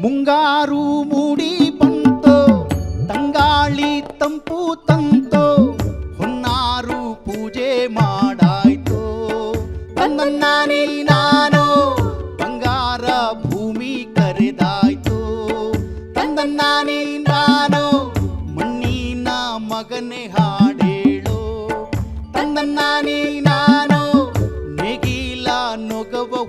ಮುಂಗಾರು ಮೂಡಿ ಬಂತೋ, ತಂಗಾಳಿ ತಂಪು ತಂತೋ, ಹುನ್ನಾರು ಪೂಜೆ ಮಾಡಾಯ್ತು. ತನ್ನನ್ನಾನೇ ನಾನು, ಬಂಗಾರ ಭೂಮಿ ಕರೆದಾಯ್ತು. ತಂದನ್ನಾನೇ ನಾನು, ಮಣ್ಣಿನ ಮಗನೆ ಹಾಡೇಳು. ತಂದನ್ನಾನೇ ನಾನು, ನೆಗಿಲ ನೊಗವ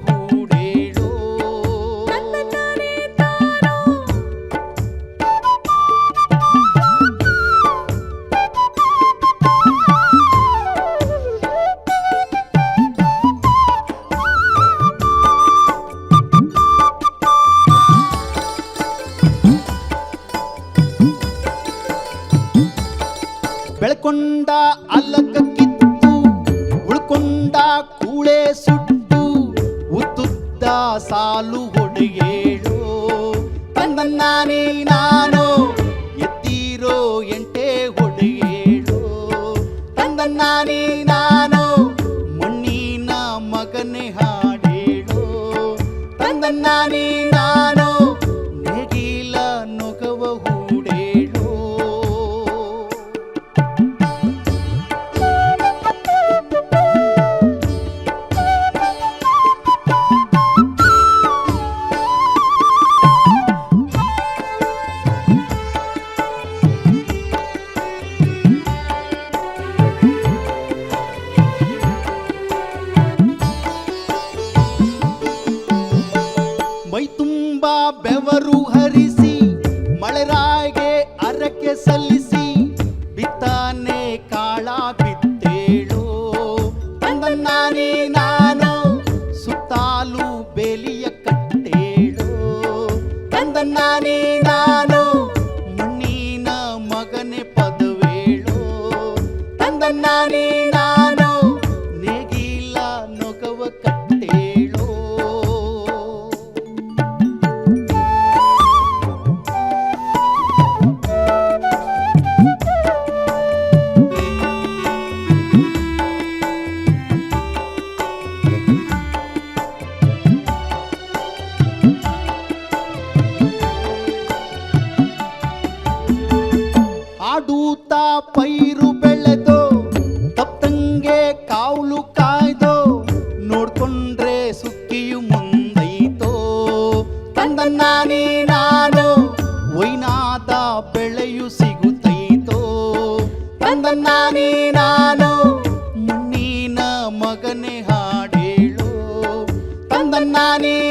ಬೆಳ್ಕೊಂಡ ಅಲ್ಲಕ ಕಿತ್ತು ಉಳ್ಕೊಂಡ ಕೂಳೆ ಸುಟ್ಟು ಉದ್ದುದ್ದ ಸಾಲು ಹೊಡೆಯೇಳು ತಂದನ್ನಾನೇ ನಾನು ಎತ್ತೀರೋ ಎಂಟೆ ಹೊಡೆಯೇಳು ತಂದನ್ನಾನೇ ನಾನು ಮಣ್ಣಿನ ಮಗನೇ ಹಾಡೇಳು ತಂದನ್ನಾನೇ ಮೈ ತುಂಬ ಬೆವರು ಹರಿಸಿ ಮಳೆರಾಗೆ ಅರಕೆ ಸಲ್ಲಿಸಿ ಬಿತ್ತಾನೆ ಕಾಳ ಬಿತ್ತೇಳು. ತಂದನ್ನಾನೇ ನಾನು ಸುತ್ತಾಲು ಬೇಲಿಯ ತಂದನ್ನಾನೇ ನಾನು ವೈನಾದ ಬೆಳೆಯು ಸಿಗುತ್ತೈತೋ? ತಂದನ್ನಾನೇ ನಾನು ಮಣ್ಣಿನ ಮಗನೇ ಹಾಡೇಳು. ತಂದನ್ನಾನೇ ನಾನು